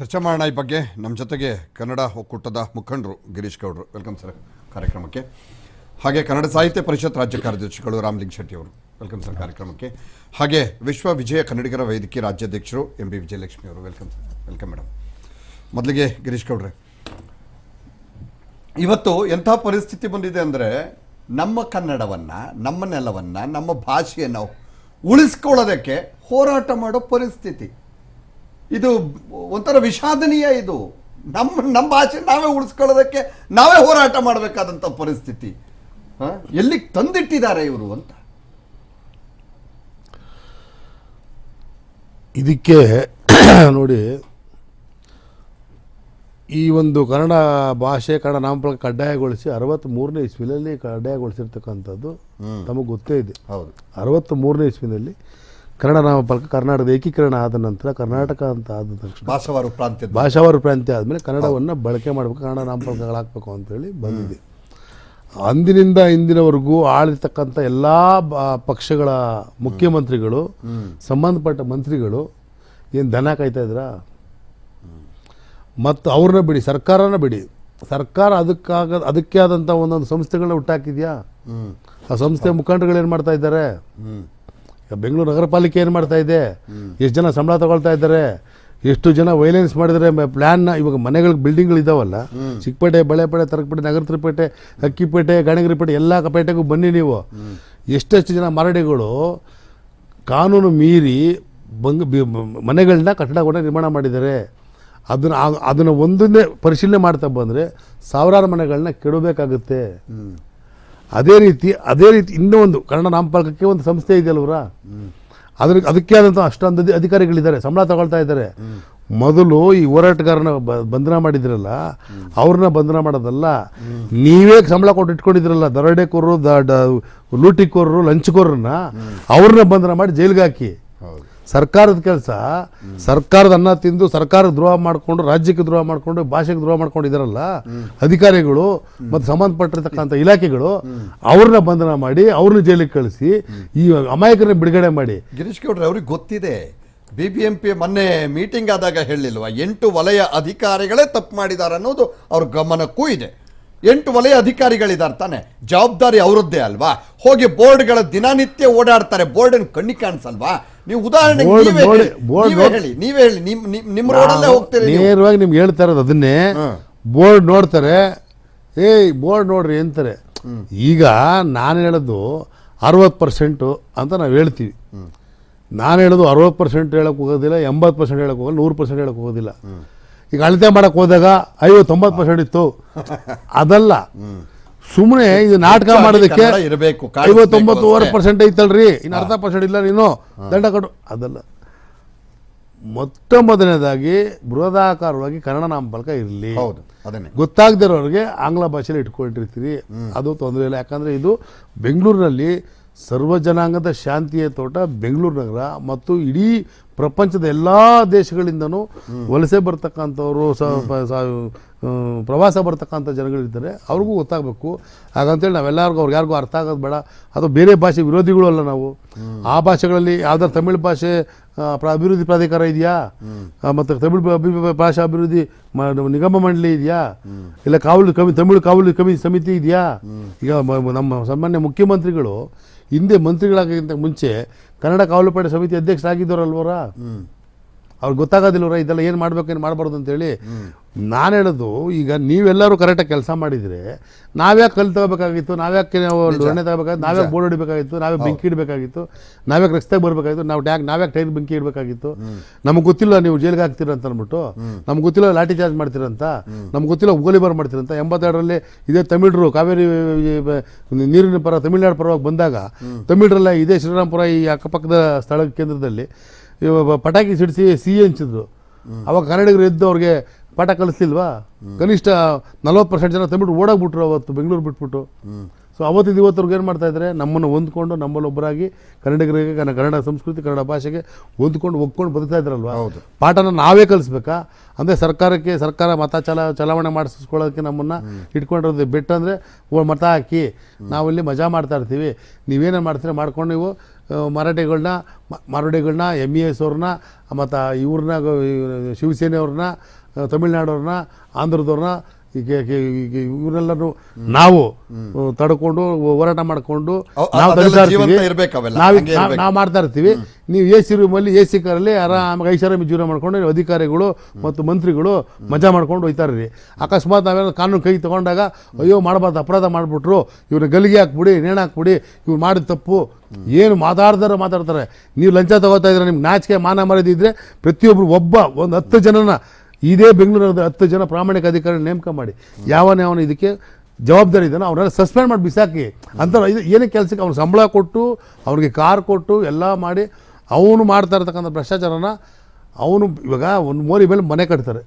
ಚರ್ಚೆ ಮಾಡೋಣ ಈ ಬಗ್ಗೆ. ನಮ್ಮ ಜೊತೆಗೆ ಕನ್ನಡ ಒಕ್ಕೂಟದ ಮುಖಂಡರು ಗಿರೀಶ್ ಗೌಡರು. ವೆಲ್ಕಮ್ ಸರ್ ಕಾರ್ಯಕ್ರಮಕ್ಕೆ. ಹಾಗೆ ಕನ್ನಡ ಸಾಹಿತ್ಯ ಪರಿಷತ್ ರಾಜ್ಯ ಕಾರ್ಯದರ್ಶಿಗಳು ರಾಮಲಿಂಗ್ ಶೆಟ್ಟಿ ಅವರು. ವೆಲ್ಕಮ್ ಸರ್ ಕಾರ್ಯಕ್ರಮಕ್ಕೆ. ಹಾಗೆ ವಿಶ್ವ ವಿಜಯ ಕನ್ನಡಿಗರ ವೇದಿಕೆ ರಾಜ್ಯಾಧ್ಯಕ್ಷರು ಎಂ ಬಿ ವಿಜಯಲಕ್ಷ್ಮಿ ಅವರು. ವೆಲ್ಕಮ್ ಸರ್ ವೆಲ್ಕಮ್ ಮೇಡಮ್ ಮೊದಲಿಗೆ ಗಿರೀಶ್ ಗೌಡ್ರೆ, ಇವತ್ತು ಎಂಥ ಪರಿಸ್ಥಿತಿ ಬಂದಿದೆ ಅಂದರೆ ನಮ್ಮ ಕನ್ನಡವನ್ನು, ನಮ್ಮ ನೆಲವನ್ನು, ನಮ್ಮ ಭಾಷೆಯನ್ನು ಉಳಿಸ್ಕೊಳ್ಳೋದಕ್ಕೆ ಹೋರಾಟ ಮಾಡೋ ಪರಿಸ್ಥಿತಿ. ಇದು ಒಂಥರ ವಿಷಾದನೀಯ ಇದು. ನಮ್ಮ ನಮ್ಮ ಭಾಷೆ ನಾವೇ ಉಳಿಸ್ಕೊಳ್ಳೋದಕ್ಕೆ ನಾವೇ ಹೋರಾಟ ಮಾಡಬೇಕಾದಂಥ ಪರಿಸ್ಥಿತಿ? ಎಲ್ಲಿಗೆ ತಂದಿಟ್ಟಿದ್ದಾರೆ ಇವರು ಅಂತ? ಇದಕ್ಕೆ ನೋಡಿ ಈ ಒಂದು ಕನ್ನಡ ಭಾಷೆ ಕನ್ನಡ ನಾಮಫಲಕ ಕಡ್ಡಾಯಗೊಳಿಸಿ ಅರವತ್ತ್ಮೂರನೇ ಇಸ್ವಿನಲ್ಲಿ ಕಡ್ಡಾಯಗೊಳಿಸಿರ್ತಕ್ಕಂಥದ್ದು ತಮಗೆ ಗೊತ್ತೇ ಇದೆ. ಹೌದು. ಅರವತ್ತ್ ಮೂರನೇ ಇಸ್ವಿನಲ್ಲಿ ಕನ್ನಡ ನಾಮಫಲಕ ಕರ್ನಾಟಕದ ಏಕೀಕರಣ ಆದ ನಂತರ ಕರ್ನಾಟಕ ಅಂತ ಆದ ತಕ್ಷಣ ಭಾಷಾವಾರು ಪ್ರಾಂತ್ಯ ಭಾಷಾವಾರು ಪ್ರಾಂತ್ಯ ಆದಮೇಲೆ ಕನ್ನಡವನ್ನು ಬಳಕೆ ಮಾಡಬೇಕು ಕನ್ನಡ ನಾಮಫಲಕಗಳು ಹಾಕಬೇಕು ಅಂತೇಳಿ ಬಂದಿದೆ. ಅಂದಿನಿಂದ ಇಂದಿನವರೆಗೂ ಆಳಿರ್ತಕ್ಕಂಥ ಎಲ್ಲ ಪಕ್ಷಗಳ ಮುಖ್ಯಮಂತ್ರಿಗಳು ಸಂಬಂಧಪಟ್ಟ ಮಂತ್ರಿಗಳು ಏನು ದನ ಕಾಯ್ತಾ ಇದ್ರಾ? ಮತ್ತು ಅವ್ರನ್ನ ಬಿಡಿ ಸರ್ಕಾರನ ಬಿಡಿ. ಸರ್ಕಾರ ಅದಕ್ಕಾಗ ಅದಕ್ಕೆ ಆದಂಥ ಒಂದೊಂದು ಸಂಸ್ಥೆಗಳನ್ನ ಹುಟ್ಟಾಕಿದ್ಯಾ? ಆ ಸಂಸ್ಥೆ ಮುಖಂಡರುಗಳು ಏನು ಮಾಡ್ತಾ ಇದ್ದಾರೆ? ಬೆಂಗಳೂರು ನಗರ ಪಾಲಿಕೆ ಏನು ಮಾಡ್ತಾ ಇದೆ? ಎಷ್ಟು ಜನ ಸಂಬಳ ತಗೊಳ್ತಾ ಇದ್ದಾರೆ? ಎಷ್ಟು ಜನ ವೈಲೆನ್ಸ್ ಮಾಡಿದರೆ ಪ್ಲ್ಯಾನ್ನ ಇವಾಗ ಮನೆಗಳಿಗೆ ಬಿಲ್ಡಿಂಗ್ಗಳಿದ್ದಾವಲ್ಲ ಚಿಕ್ಕಪೇಟೆ ಬಳೆಪೇಟೆ ತರಕಪೇಟೆ ನಗರ, ತಿರುಪೇಟೆ ಅಕ್ಕಿಪೇಟೆ ಗಣಗಿರಿಪೇಟೆ ಎಲ್ಲ ಪೇಟೆಗೂ ಬನ್ನಿ ನೀವು. ಎಷ್ಟೆಷ್ಟು ಜನ ಮರಡಿಗಳು ಕಾನೂನು ಮೀರಿ ಬಂಗ್ ಮನೆಗಳನ್ನ ಮನೆಗಳನ್ನ ಕೂಡ ನಿರ್ಮಾಣ ಮಾಡಿದ್ದಾರೆ. ಅದನ್ನು ಅದನ್ನು ಒಂದನ್ನೇ ಪರಿಶೀಲನೆ ಮಾಡ್ತಾ ಬಂದರೆ ಸಾವಿರಾರು ಮನೆಗಳನ್ನ ಕೆಡಬೇಕಾಗುತ್ತೆ ಅದೇ ರೀತಿ ಅದೇ ರೀತಿ, ಇನ್ನೂ ಒಂದು, ಕನ್ನಡ ನಾಮಫಲಕಕ್ಕೆ ಒಂದು ಸಂಸ್ಥೆ ಇದೆಯಲ್ವರ ಅದ್ರ, ಅದಕ್ಕೆ ಆದಂಥ ಅಷ್ಟೊಂದು ಅಧಿ- ಅಧಿಕಾರಿಗಳಿದ್ದಾರೆ, ಸಂಬಳ ತಗೊಳ್ತಾ ಇದ್ದಾರೆ. ಮೊದಲು ಈ ಹೋರಾಟಗಾರನ ಬಂಧನ ಮಾಡಿದ್ರಲ್ಲ, ಅವ್ರನ್ನ ಬಂಧನ ಮಾಡೋದಲ್ಲ. ನೀವೇ ಸಂಬಳ ಕೊಟ್ಟು ಇಟ್ಕೊಂಡಿದ್ರಲ್ಲ, ದರೋಡೆಕೋರರು, ದ- ಲೂಟಿಕೋರರು ಲಂಚಕೋರನ್ನ ಅವ್ರನ್ನ ಬಂಧನ ಮಾಡಿ ಜೈಲಿಗೆ ಹಾಕಿ. ಸರ್ಕಾರದ ಕೆಲಸ, ಸರ್ಕಾರದ ಅನ್ನ ತಿಂದು ಸರ್ಕಾರಕ್ಕೆ ದ್ರೋಹ ಮಾಡಿಕೊಂಡು, ರಾಜ್ಯಕ್ಕೆ ದ್ರೋಹ ಮಾಡಿಕೊಂಡು, ಭಾಷೆಗೆ ದ್ರೋಹ ಮಾಡ್ಕೊಂಡಿದ್ದಾರಲ್ಲ ಅಧಿಕಾರಿಗಳು ಮತ್ತು ಸಂಬಂಧಪಟ್ಟಿರ್ತಕ್ಕಂಥ ಇಲಾಖೆಗಳು ಅವ್ರನ್ನ ಬಂಧನ ಮಾಡಿ, ಅವ್ರನ್ನ ಜೈಲಿಗೆ ಕಳಿಸಿ, ಈ ಅಮಾಯಕರನ್ನ ಬಿಡುಗಡೆ ಮಾಡಿ. ಗಿರೀಶ್ ಗೌಡ್ರೆ, ಅವ್ರಿಗೆ ಗೊತ್ತಿದೆ ಬಿ ಬಿ ಎಂ ಪಿ ಮೊನ್ನೆ ಮೀಟಿಂಗ್ ಆದಾಗ ಹೇಳಿಲ್ವಾ, ಎಂಟು ವಲಯ ಅಧಿಕಾರಿಗಳೇ ತಪ್ಪು ಮಾಡಿದ್ದಾರೆ ಅನ್ನೋದು ಅವ್ರ ಗಮನಕ್ಕೂ ಇದೆ. ಎಂಟು ವಲಯ ಅಧಿಕಾರಿಗಳಿದ್ದಾರೆ ತಾನೆ. ಜವಾಬ್ದಾರಿ ಅವರದ್ದೇ ಅಲ್ವಾ? ಹೋಗಿ ಬೋರ್ಡ್ಗಳ ದಿನನಿತ್ಯ ಓಡಾಡ್ತಾರೆ. ಬೋರ್ಡ್ ಕಣ್ಣಿ ಕಾಣಿಸಲ್ವಾ? ನೀವು ಉದಾಹರಣೆ ಹೇಳಿ, ನೀವೇ ಹೇಳಿ ನಿಮ್ಮ ನಿಮ್ ನಿಮ್- ರೋಡಲ್ಲೇ ಹೋಗ್ತೀರಿ. ನೇರವಾಗಿ ನಿಮ್ಗೆ ಹೇಳ್ತಾ ಇರೋದು ಅದನ್ನೇ. ಬೋರ್ಡ್ ನೋಡ್ತಾರೆ. ಏಯ್ ಬೋರ್ಡ್ ನೋಡ್ರಿ ಅಂತಾರೆ. ಈಗ ನಾನು ಹೇಳೋದು ಅರವತ್ತು ಪರ್ಸೆಂಟು ಅಂತ ನಾವು ಹೇಳ್ತೀವಿ. ನಾನು ಹೇಳೋದು ಅರವತ್ತು ಪರ್ಸೆಂಟ್ ಹೇಳಕ್ಕೆ ಹೋಗೋದಿಲ್ಲ ಎಂಬತ್ತು ಪರ್ಸೆಂಟ್ ಹೇಳಕ್ಕೆ ಹೋಗೋಲ್ಲ ನೂರು ಪರ್ಸೆಂಟ್ ಹೇಳಕ್ಕೆ ಹೋಗೋದಿಲ್ಲ. ಈಗ ಅಳತೆ ಮಾಡೋಕೆ ಹೋದಾಗ ಐವತ್ತೊಂಬತ್ತು ಪರ್ಸೆಂಟ್ ಇತ್ತು. ಅದಲ್ಲ. ಸುಮ್ಮನೆ ಇದು ನಾಟಕ ಮಾಡೋದಕ್ಕೆ ಇರಬೇಕು ಐವತ್ತೊಂಬತ್ತೂವರೆ. ಪರ್ಸೆಂಟ್ ಐತಲ್ರಿ? ಇನ್ನು ಅರ್ಧ ಪರ್ಸೆಂಟ್ ಇಲ್ಲ ನೀನು ದಂಡ ಕೊಡು ಅದಲ್ಲ. ಮೊಟ್ಟ ಮೊದಲನೇದಾಗಿ ಬೃಹದಾಕಾರವಾಗಿ ಕನ್ನಡ ನಾಮಫಲಕ ಇರಲಿ. ಹೌದು ಅದನ್ನೇ. ಗೊತ್ತಾಗದಿರೋರಿಗೆ ಆಂಗ್ಲ ಭಾಷೆಯಲ್ಲಿ ಇಟ್ಕೊಂಡಿರ್ತೀರಿ. ಅದು ತೊಂದರೆ ಇಲ್ಲ. ಯಾಕಂದರೆ ಇದು ಬೆಂಗಳೂರಿನಲ್ಲಿ ಸರ್ವ ಜನಾಂಗದ ಶಾಂತಿಯ ತೋಟ ಬೆಂಗಳೂರು ನಗರ ಮತ್ತು ಇಡೀ ಪ್ರಪಂಚದ ಎಲ್ಲ ದೇಶಗಳಿಂದನೂ ವಲಸೆ ಬರ್ತಕ್ಕಂಥವ್ರು ಪ್ರವಾಸ ಬರ್ತಕ್ಕಂಥ ಜನಗಳಿದ್ದಾರೆ ಅವ್ರಿಗೂ ಗೊತ್ತಾಗಬೇಕು. ಹಾಗಂತೇಳಿ ನಾವೆಲ್ಲರಿಗೂ ಅವ್ರಿಗೆ ಯಾರಿಗೂ ಅರ್ಥ ಆಗೋದು ಬೇಡ. ಅದು ಬೇರೆ ಭಾಷೆ ವಿರೋಧಿಗಳು ಅಲ್ಲ ನಾವು. ಆ ಭಾಷೆಗಳಲ್ಲಿ ಯಾವ್ದಾರು ತಮಿಳು ಭಾಷೆ ಅಭಿವೃದ್ಧಿ ಪ್ರಾಧಿಕಾರ ಇದೆಯಾ? ಮತ್ತು ತಮಿಳು ಭಾಷಾ ಅಭಿವೃದ್ಧಿ ನಿಗಮ ಮಂಡಳಿ ಇದೆಯಾ? ಇಲ್ಲ ಕಾವಲು ಕಮಿ, ತಮಿಳು ಕಾವಲು ಕಮಿ ಸಮಿತಿ ಇದೆಯಾ? ಈಗ ನಮ್ಮ ಸಾಮಾನ್ಯ ಮುಖ್ಯಮಂತ್ರಿಗಳು ಹಿಂದೆ ಮಂತ್ರಿಗಳಾಗಿಂತ ಮುಂಚೆ ಕನ್ನಡ ಕಾವಲುಪಡೆ ಸಮಿತಿ ಅಧ್ಯಕ್ಷರಾಗಿದ್ದವರಲ್ವರ? ಅವ್ರಿಗೆ ಗೊತ್ತಾಗೋದಿಲ್ಲವರ ಇದೆಲ್ಲ ಏನು ಮಾಡ್ಬೇಕು ಏನು ಮಾಡಬಾರ್ದು ಅಂತೇಳಿ ನಾನು ಹೇಳೋದು ಈಗ ನೀವೆಲ್ಲರೂ ಕರೆಕ್ಟಾಗಿ ಕೆಲಸ ಮಾಡಿದರೆ ನಾವ್ಯಾಕೆ ಕಲ್ಲು ತಗೋಬೇಕಾಗಿತ್ತು ನಾವ್ಯಾಕೆ ನಾವು ಎಣ್ಣೆ ತಗೋಬೇಕಾಗಿತ್ತು ನಾವ್ಯಾಕೆ ಬೋರ್ಡ್ ಹೊಡಿಬೇಕಾಗಿತ್ತು ನಾವೇ ಬೆಂಕಿ ಇಡಬೇಕಾಗಿತ್ತು ನಾವ್ಯಾಕೆ ರಸ್ತೆಗೆ ಬರಬೇಕಾಗಿತ್ತು ನಾವು ಟ್ಯಾಕ್ ನಾವ್ಯಾಕೆ ಟೈರ್ ಬೆಂಕಿ ಇಡಬೇಕಾಗಿತ್ತು. ನಮ್ಗೆ ಗೊತ್ತಿಲ್ಲ ನೀವು ಜೈಲಿಗೆ ಹಾಕ್ತೀರ ಅಂತ ಅಂದ್ಬಿಟ್ಟು ನಮ್ಗೆ ಗೊತ್ತಿಲ್ಲ ಲಾಠಿ ಚಾರ್ಜ್ ಮಾಡ್ತೀರಂತ ನಮ್ಗೆ ಗೊತ್ತಿಲ್ಲ ಗೋಲಿಬಾರ್ ಮಾಡ್ತೀರಂತ. ಎಂಬತ್ತೆರಡರಲ್ಲಿ ಇದೇ ತಮಿಳರು ಕಾವೇರಿ ನೀರಿನ ಪರ ತಮಿಳ್ನಾಡು ಪರವಾಗಿ ಬಂದಾಗ ತಮಿಳರೆಲ್ಲ ಇದೇ ಶ್ರೀರಾಮಪುರ ಈ ಅಕ್ಕಪಕ್ಕದ ಸ್ಥಳ ಕೇಂದ್ರದಲ್ಲಿ ಪಟಾಕಿ ಸಿಡಿಸಿ ಸಿಹಿ ಹಂಚಿದ್ರು. ಅವಾಗ ಕನ್ನಡಿಗರು ಎದ್ದು ಅವ್ರಿಗೆ ಪಾಠ ಕಲಿಸ್ತಿಲ್ವಾ? ಕನಿಷ್ಠ ನಲ್ವತ್ತು ಪರ್ಸೆಂಟ್ ಜನ ತಂದ್ಬಿಟ್ಟು ಓಡಾಗ್ಬಿಟ್ರು ಅವತ್ತು ಬೆಂಗಳೂರು ಬಿಟ್ಬಿಟ್ಟು. ಸೊ ಅವತ್ತಿಂದ ಇವತ್ತವ್ರಿಗೆ ಏನು ಮಾಡ್ತಾ ಇದ್ದಾರೆ ನಮ್ಮನ್ನು ಹೊಂದ್ಕೊಂಡು ನಮ್ಮಲ್ಲೊಬ್ಬರಾಗಿ ಕನ್ನಡಿಗರಿಗೆ ಕನ್ನ- ಕನ್ನಡ ಸಂಸ್ಕೃತಿ ಕನ್ನಡ ಭಾಷೆಗೆ ಹೊಂದ್ಕೊಂಡು ಒಪ್ಕೊಂಡು ಬದುಕ್ತಾ ಇದ್ರಲ್ವ. ಪಾಠನ ನಾವೇ ಕಲಿಸ್ಬೇಕಾ? ಅಂದರೆ ಸರ್ಕಾರಕ್ಕೆ ಸರ್ಕಾರ ಮತ ಚಲ ಚಲಾವಣೆ ಮಾಡಿಸ್ಕೊಳ್ಳೋದಕ್ಕೆ ನಮ್ಮನ್ನು ಇಟ್ಕೊಂಡಿರೋದು ಬೆಟ್ಟ ಅಂದರೆ ಮತ ಹಾಕಿ ನಾವಿಲ್ಲಿ ಮಜಾ ಮಾಡ್ತಾ ಇರ್ತೀವಿ. ನೀವೇನೇ ಮಾಡ್ತೀರಾ ಮಾಡ್ಕೊಂಡು ನೀವು ಮರಾಠಿಗಳನ್ನ ಮರಾಠಿಗಳನ್ನ ಎಂ ಇ ಎಸ್ ಅವ್ರನ್ನ ಮತ್ತು ಇವ್ರನ್ನ ಶಿವಸೇನೆಯವ್ರನ್ನ ತಮಿಳ್ನಾಡವ್ರನ್ನ ಆಂಧ್ರದವ್ರನ್ನ ಈಗ ಇವರೆಲ್ಲರೂ ನಾವು ತಡ್ಕೊಂಡು ಹೋರಾಟ ಮಾಡಿಕೊಂಡು ನಾವು ತಡಿತಾ ಇರ್ತೀವಿ. ನಾವು ನಾವು ಮಾಡ್ತಾ ಇರ್ತೀವಿ. ನೀವು ಎ ಸಿ ರೂಮಲ್ಲಿ ಎ ಸಿ ಕಾರಲ್ಲಿ ಆರಾಮಾಗಿ ಐಷಾರಾಮಿ ಜೀವನ ಮಾಡ್ಕೊಂಡು ಅಧಿಕಾರಿಗಳು ಮತ್ತು ಮಂತ್ರಿಗಳು ಮಜಾ ಮಾಡ್ಕೊಂಡು ಹೋಯ್ತಾರ್ರಿ ಅಕಸ್ಮಾತ್ ನಾವೇನೋ ಕಾನೂನು ಕೈ ತಗೊಂಡಾಗ ಅಯ್ಯೋ ಮಾಡಬಾರ್ದು ಅಪರಾಧ ಮಾಡಿಬಿಟ್ರು ಇವ್ರ ಗಲಿಗೆ ಹಾಕ್ಬಿಡಿ ನೇಣು ಹಾಕ್ಬಿಡಿ ಇವ್ರು ಮಾಡಿದ ತಪ್ಪು. ಏನು ಮಾತಾಡ್ದಾರ ಮಾತಾಡ್ತಾರೆ. ನೀವು ಲಂಚ ತಗೋತಾ ಇದ್ರೆ ನಿಮ್ಗೆ ನಾಚಿಕೆ ಮಾನ ಮರದಿದ್ರೆ ಪ್ರತಿಯೊಬ್ರು ಪ್ರತಿಯೊಬ್ಬರು ಒಬ್ಬ ಒಂದು ಹತ್ತು ಜನನ ಇದೇ ಬೆಂಗಳೂರಿನ ಹತ್ತು ಜನ ಪ್ರಾಮಾಣಿಕ ಅಧಿಕಾರಿ ನೇಮಕ ಮಾಡಿ. ಯಾವನ್ಯಾವನು ಇದಕ್ಕೆ ಜವಾಬ್ದಾರಿ ಇದ್ದಾನೆ ಅವ್ರನ್ನೆಲ್ಲ ಸಸ್ಪೆಂಡ್ ಮಾಡಿ ಬಿಸಾಕಿ. ಅಂತ ಇದು ಏನೇ ಕೆಲಸಕ್ಕೆ ಅವ್ನು ಸಂಬಳ ಕೊಟ್ಟು, ಅವ್ರಿಗೆ ಕಾರ್ ಕೊಟ್ಟು, ಎಲ್ಲ ಮಾಡಿ ಅವನು ಮಾಡ್ತಾ ಇರ್ತಕ್ಕಂಥ ಭ್ರಷ್ಟಾಚಾರನ ಅವನು ಇವಾಗ ಒಂದು ಮೋರಿ ಮೇಲೆ ಮನೆ ಕಟ್ತಾರೆ.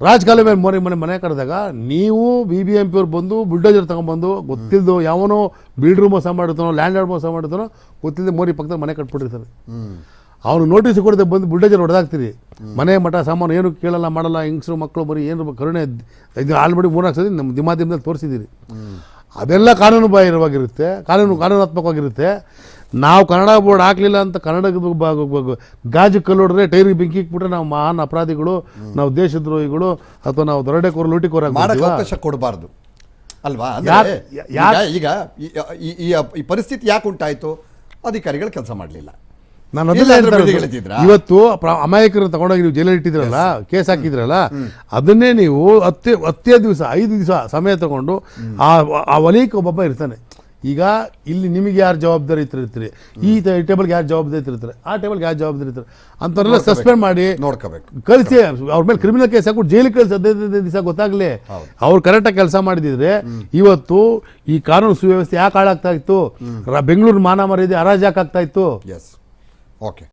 ರಾಜಕಾಲ ಮೇಲೆ ಮೋರಿ ಮನೆ ಮನೆ ಕಟ್ಟಿದಾಗ ನೀವು ಬಿ ಬಿ ಎಂ ಪಿ ಬಂದು ಬುಲ್ಡೋಜರ್ ತಗೊಂಡ್ಬಂದು ಗೊತ್ತಿಲ್ಲದು ಯಾವನೋ ಬಿಲ್ಡ್ರು ಮೋಸ ಮಾಡಿರ್ತಾನೋ ಲ್ಯಾಂಡ್ ಮೋಸ ಮಾಡಿರ್ತಾನೋ ಗೊತ್ತಿಲ್ಲದೆ ಮೋರಿ ಪಕ್ಕದ ಮನೆ ಕಟ್ಬಿಟ್ಟಿರ್ತಾರೆ. ಅವನು ನೋಟಿಸ್ ಕೊಡದೆ ಬಂದು ಬುಲ್ಡೇಜರ್ ಹೊಡೆದಾಕ್ತೀರಿ ಮನೆ ಮಠ ಸಾಮಾನು ಏನು ಕೇಳಲ್ಲ ಮಾಡಲ್ಲ ಹೆಂಗಸರು ಮಕ್ಕಳು ಬರೀ ಏನು ಕರುಣೆ ಇದು ಆಲ್ರೆಡಿ ಮೂರ್ನಾಲ್ಕು ಸತಿ ನಮ್ಮ ದಿಮಾದಿಮ್ದಲ್ಲಿ ತೋರಿಸಿದ್ದೀರಿ. ಅದೆಲ್ಲ ಕಾನೂನು ಬಾಹಿರವಾಗಿರುತ್ತೆ ಕಾನೂನು ಕಾನೂನಾತ್ಮಕವಾಗಿರುತ್ತೆ. ನಾವು ಕನ್ನಡ ಬೋರ್ಡ್ ಹಾಕ್ಲಿಲ್ಲ ಅಂತ ಕನ್ನಡ ಗಾಜು ಕಲ್ಲೋಡ್ರೆ ಹೊಡೆದ್ರೆ ಟೈರಿಗೆ ಬೆಂಕಿ ಇಕ್ಬಿಟ್ರೆ ನಾವು ಮಹಾನ್ ಅಪರಾಧಿಗಳು ನಾವು ದೇಶದ್ರೋಹಿಗಳು ಅಥವಾ ನಾವು ದೊರಡೆಕೋರು ಲೂಟಿಕೋರ ಅವಕಾಶ ಕೊಡಬಾರ್ದು. ಅಲ್ವಾ? ಈಗ ಈ ಪರಿಸ್ಥಿತಿ ಯಾಕೆ ಉಂಟಾಯಿತು? ಅಧಿಕಾರಿಗಳು ಕೆಲಸ ಮಾಡಲಿಲ್ಲ. ನಾನು? ಇವತ್ತು ಅಮಾಯಕರನ್ನು ತಗೊಂಡೋಗಿ ನೀವು ಜೈಲಲ್ಲಿ ಇಟ್ಟಿದ್ರಲ್ಲ ಕೇಸ್ ಹಾಕಿದ್ರಲ್ಲ ಅದನ್ನೇ ನೀವು ಹತ್ತೇ ಹತ್ತೇ ದಿವಸ ಐದು ದಿವಸ ಸಮಯ ತಗೊಂಡು ಆ ಆ ವಲಯಕ್ಕೆ ಒಬ್ಬೊಬ್ಬ ಇರ್ತಾನೆ. ಈಗ ಇಲ್ಲಿ ನಿಮಗೆ ಯಾರು ಜವಾಬ್ದಾರಿ ಇರ್ತೀರಿ ಈ ಟೇಬಲ್ಗೆ ಯಾರು ಜವಾಬ್ದಾರಿ ಇರ್ತಾರೆ ಆ ಟೇಬಲ್ಗೆ ಯಾರು ಜವಾಬ್ದಾರಿ ಇರ್ತಾರೆ ಅಂಥವ್ರೆಲ್ಲ ಸಸ್ಪೆಂಡ್ ಮಾಡಿ ನೋಡ್ಕೋಬೇಕು. ಕಳಿಸಿ. ಅವ್ರ ಮೇಲೆ ಕ್ರಿಮಿನಲ್ ಕೇಸ್ ಹಾಕ್ಬಿಟ್ಟು ಜೈಲಿಗೆ ಕಳಿಸಿ ಹದಿನೈದು ದಿವಸ ಗೊತ್ತಾಗ್ಲಿ. ಅವ್ರು ಕರೆಕ್ಟಾಗಿ ಕೆಲಸ ಮಾಡಿದಿದ್ರೆ ಇವತ್ತು ಈ ಕಾನೂನು ಸುವ್ಯವಸ್ಥೆ ಯಾಕೆ ಹಾಳಾಗ್ತಾ ಇತ್ತು? ಬೆಂಗಳೂರು ಮಾನ ಮರ್ಯಾದೆ ಅರಾಜಾಕ್ ಯಾಕೆ ಆಗ್ತಾ ಇತ್ತು? Yes okay